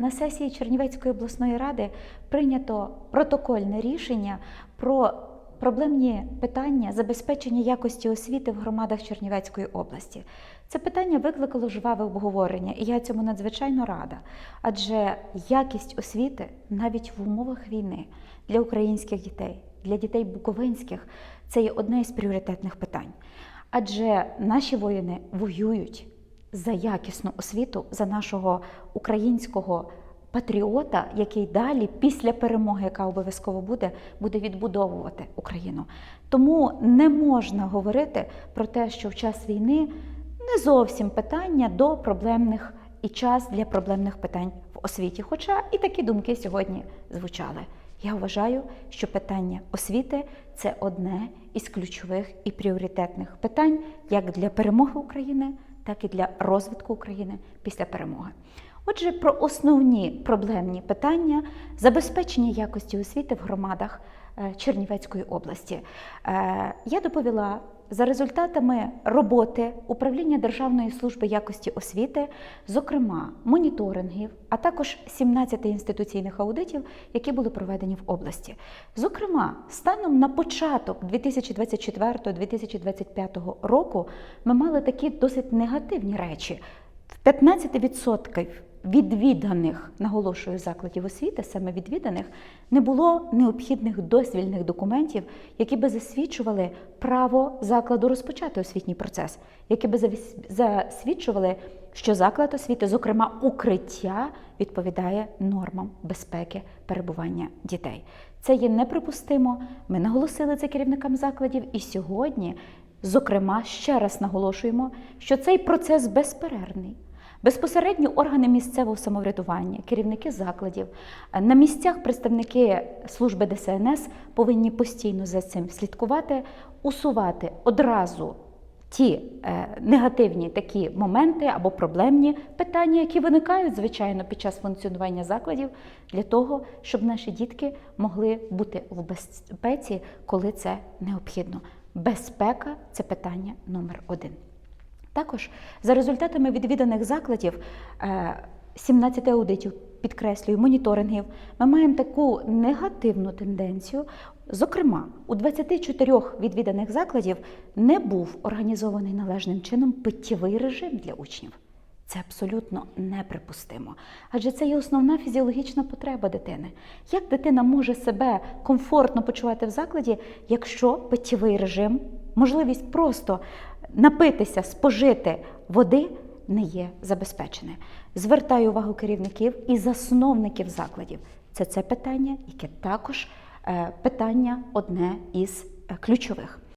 на сесії Чернівецької обласної ради прийнято протокольне рішення про проблемні питання забезпечення якості освіти в громадах Чернівецької області. Це питання викликало жваве обговорення, і я цьому надзвичайно рада. Адже якість освіти навіть в умовах війни для українських дітей, для дітей буковинських це є одне із пріоритетних питань. Адже наші воїни воюють за якісну освіту, за нашого українського патріота, який далі, після перемоги, яка обов'язково буде, буде відбудовувати Україну. Тому не можна говорити про те, що в час війни не зовсім питання до проблемних і час для проблемних питань в освіті. Хоча і такі думки сьогодні звучали. Я вважаю, що питання освіти це одне із ключових і пріоритетних питань як для перемоги України, так і для розвитку України після перемоги. Отже, про основні проблемні питання забезпечення якості освіти в громадах Чернівецької області. Е, Я доповіла за результатами роботи управління Державної служби якості освіти, зокрема моніторингів, а також 17 інституційних аудитів, які були проведені в області. Зокрема, станом на початок 2024-2025 року ми мали такі досить негативні речі. В 15% відвіданих, наголошую, закладів освіти, саме відвіданих, не було необхідних дозвільних документів, які би засвідчували право закладу розпочати освітній процес, які би засвідчували, що заклад освіти, зокрема укриття, відповідає нормам безпеки перебування дітей. Це є неприпустимо. Ми наголосили це керівникам закладів, і сьогодні, зокрема, ще раз наголошуємо, що цей процес безперервний. Безпосередньо органи місцевого самоврядування, керівники закладів, е, на місцях представники служби ДСНС повинні постійно за цим слідкувати, усувати одразу ті е, негативні такі моменти або проблемні питання, які виникають, звичайно, під час функціонування закладів, для того, щоб наші дітки могли бути в безпеці, коли це необхідно. Безпека це питання номер один. Також за результатами відвіданих закладів, е, 17 аудитів, підкреслюю, моніторингів, ми маємо таку негативну тенденцію. Зокрема, у 24 відвіданих закладів не був організований належним чином питтєвий режим для учнів. Це абсолютно неприпустимо, адже це є основна фізіологічна потреба дитини. Як дитина може себе комфортно почувати в закладі, якщо питтєвий режим, можливість просто напитися, спожити води не є забезпечене. Звертаю увагу керівників і засновників закладів. Це це питання, яке також е, питання одне із е, ключових.